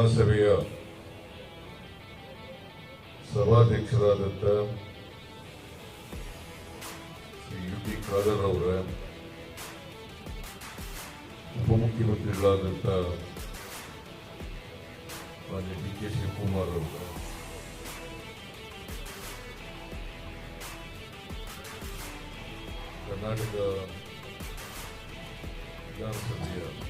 विधानसभा सभाध्यक्ष खादर उप मुख्यमंत्री मान्य शिवकुमार कर्नाटक विधानसभा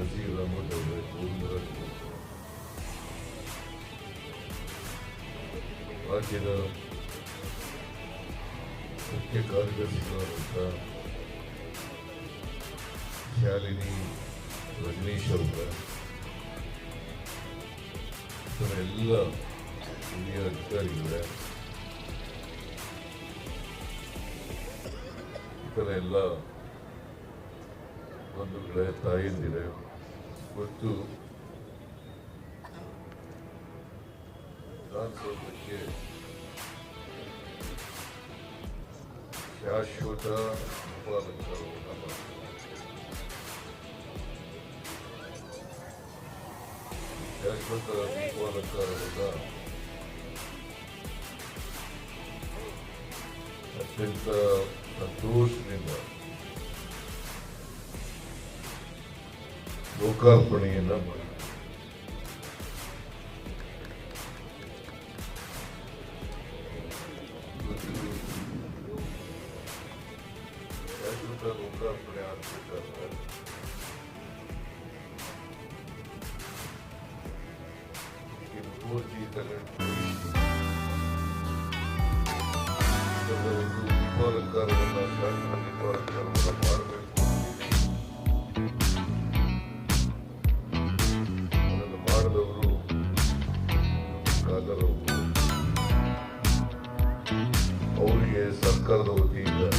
ಅಹಮದ್ ಅವರೇ ಗೋವಿಂದರಾಜ್ ಅವರು ರಾಜ್ಯದ ಮುಖ್ಯ ಕಾರ್ಯದರ್ಶಿಗಳಾದಂಥ ಶಾಲಿನಿ ರಜನೀಶ್ ಅವರ ಎಲ್ಲ ಹಿರಿಯ ಅಧಿಕಾರಿಗಳೇ ಇತರ ಎಲ್ಲ ಬಂಧುಗಳೇ, ತಾಯಂದಿರೇ ಮತ್ತು ವಿಧಾನಸೌಧಕ್ಕೆ ಶಾಶ್ವತ ಉಪಾಲಕರು ನಮ್ಮ ಶಾಶ್ವತ ಉಪಾಲಕರಾದ ಅತ್ಯಂತ ಸಂತೋಷದಿಂದ ಲೋಕಾರ್ಪಣೆಯನ್ನ ಮಾಡಿ ಶಾಶ್ವತ ಲೋಕಾರ್ಪಣೆ ಆಗ್ಬೇಕಾದ್ರೆ ಇದಕ್ಕೆ ಪೂರ್ತಿ ತಗೊಂಡು ಇದರ ಒಂದು ದೀಪಾಲಂಕಾರವನ್ನು ಶಾಸನ ದೀಪಾಲಂಕಾರವನ್ನು ಮಾಡಬೇಕು Ankara'da o değil de.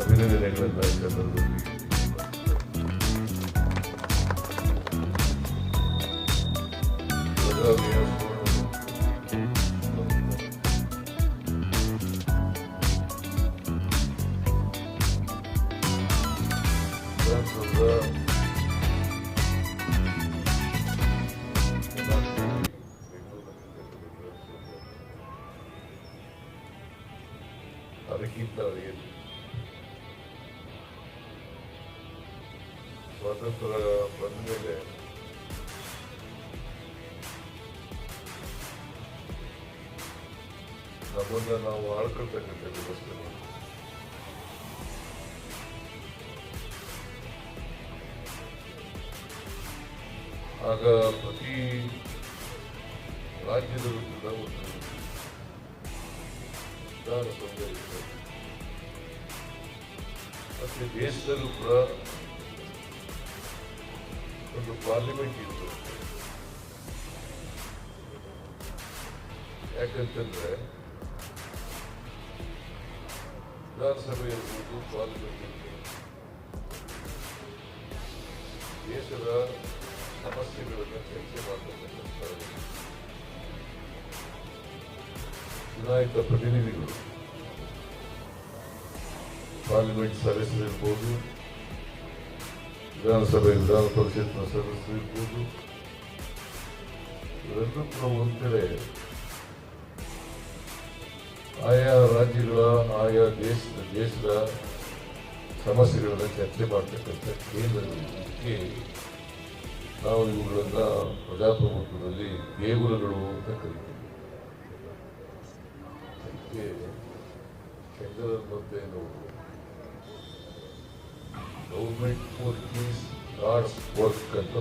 Tabii ne demek ben Ankara'da değil. Fransızda ಏನು ಸ್ವಾತಂತ್ರ್ಯ ಬಂದ ಮೇಲೆ ನಮ್ಮನ್ನ ನಾವು ಆಳ್ಕೊಳ್ತಕ್ಕಂಥ ವ್ಯವಸ್ಥೆ ಆಗ ಪ್ರತಿ ರಾಜ್ಯದಲ್ಲೂ ಕೂಡ ಒಂದು ವಿಧಾನಸೌಧ ಇತ್ತು ಮತ್ತೆ ದೇಶದಲ್ಲೂ ಕೂಡ ಒಂದು ಪಾರ್ಲಿಮೆಂಟ್ ಇತ್ತು. ಯಾಕಂತಂದ್ರೆ ವಿಧಾನಸಭೆ ಇರ್ಬೋದು ಪಾರ್ಲಿಮೆಂಟ್ ಇರ್ಬೋದು ದೇಶದ ಸಮಸ್ಯೆಗಳನ್ನು ಚರ್ಚೆ ಮಾಡತಕ್ಕಂಥ ಚುನಾಯಿತ ಪ್ರತಿನಿಧಿಗಳು. ಪಾರ್ಲಿಮೆಂಟ್ ಸದಸ್ಯರಿರ್ಬೋದು ವಿಧಾನಸಭೆ ವಿಧಾನ ಪರಿಷತ್ನ ಸದಸ್ಯರು ಇರ್ಬೋದು ಇವರೆಲ್ಲರೂ ಕೂಡ ಒಂದು ಕಡೆ ಆಯಾ ರಾಜ್ಯಗಳ ಆಯಾ ದೇಶದ ದೇಶದ ಸಮಸ್ಯೆಗಳನ್ನ ಚರ್ಚೆ ಮಾಡ್ತಕ್ಕಂಥ ಕೇಂದ್ರಕ್ಕೆ ನಾವು ಇವುಗಳನ್ನ ಪ್ರಜಾಪ್ರಭುತ್ವದಲ್ಲಿ ದೇಗುಲಗಳು ಅಂತ ಕರಿತೀವಿ ಅದಕ್ಕೆ ಶಂಕರನ್ ಮತ್ತೆ ನಾವು government work is God's work ಅಂತ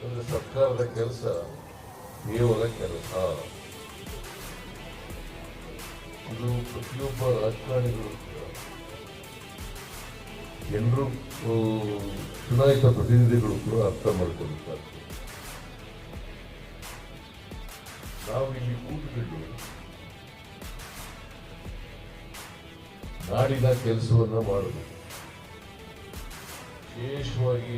ಒಂದು ಸರ್ಕಾರದ ಕೆಲಸ ಕೇವಲ ಕೆಲಸ ಇದು ಪ್ರತಿಯೊಬ್ಬ ರಾಜಕಾರಣಿಗಳು ಎಲ್ಲರೂ ಚುನಾಯಿತ ಪ್ರತಿನಿಧಿಗಳು ಕೂಡ ಅರ್ಥ ಮಾಡ್ಕೊಳ್ತಾರೆ ನಾವು ಇಲ್ಲಿ ಕೂತ್ಕೊಂಡು ನಾಡಿನ ಕೆಲಸವನ್ನು ಮಾಡಬೇಕು ವಿಶೇಷವಾಗಿ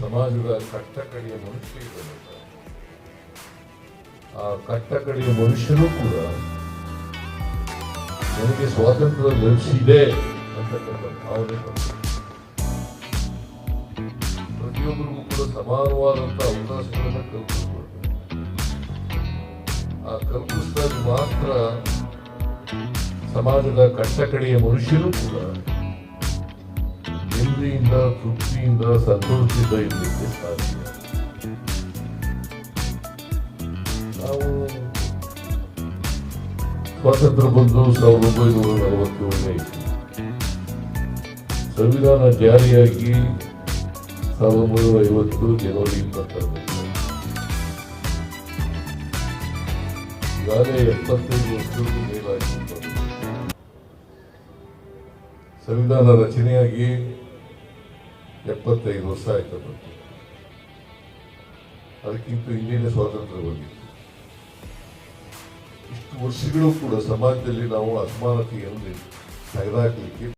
ಸಮಾಜದ ಕಟ್ಟಕಡೆಯ ಮನುಷ್ಯ ಇದ್ದಾನಲ್ಲ ಆ ಕಟ್ಟಕಡೆಯ ಮನುಷ್ಯರು ಕೂಡ ನನಗೆ ಸ್ವಾತಂತ್ರ್ಯ ಲಭಿಸಿದೆ ಅಂತಕ್ಕಂಥ ಭಾವನೆ. ಪ್ರತಿಯೊಬ್ಬರಿಗೂ ಕೂಡ ಸಮಾನವಾದಂಥ ಅವಕಾಶಗಳನ್ನು ಕಲ್ಪಿಸ್ಕೊಡ್ಬೇಕು ಆ ಕಲ್ಪಿಸಿದಾಗ ಮಾತ್ರ ಸಮಾಜದ ಕಟ್ಟಕಡೆಯ ಮನುಷ್ಯರು ಕೂಡ ನೆಮ್ಮದಿಯಿಂದ, ತೃಪ್ತಿಯಿಂದ ಸಂತೋಷದಿಂದ ಇರಲಿಕ್ಕೆ ಸಾಧ್ಯ. ನಾವು ಸ್ವಾತಂತ್ರ್ಯ ಬಂದು ಸಾವಿರದ ಒಂಬೈನೂರ ನಲವತ್ತೇಳನೇ ಸಂವಿಧಾನ ಜಾರಿಯಾಗಿ ಸಾವಿರದ ಒಂಬೈನೂರ ಐವತ್ತು ಜನವರಿ ಇಪ್ಪತ್ತೊಂದು ಈಗಾಗಲೇ ಎಪ್ಪತ್ತೈದು ವರ್ಷಕ್ಕೂ ಮೇಲಾಗಿ ಸಂವಿಧಾನ ರಚನೆಯಾಗಿ ಎಪ್ಪತ್ತೈದು ವರ್ಷ ಆಯ್ತು ಬಂತು ಅದಕ್ಕಿಂತ ಹಿಂದಿನ ಸ್ವಾತಂತ್ರ್ಯ ಬಂದಿತ್ತು. ಇಷ್ಟು ವರ್ಷಗಳು ಕೂಡ ಸಮಾಜದಲ್ಲಿ ನಾವು ಅಸಮಾನತೆಯನ್ನು ತೆಗೆದುಹಾಕಲಿಕ್ಕೆ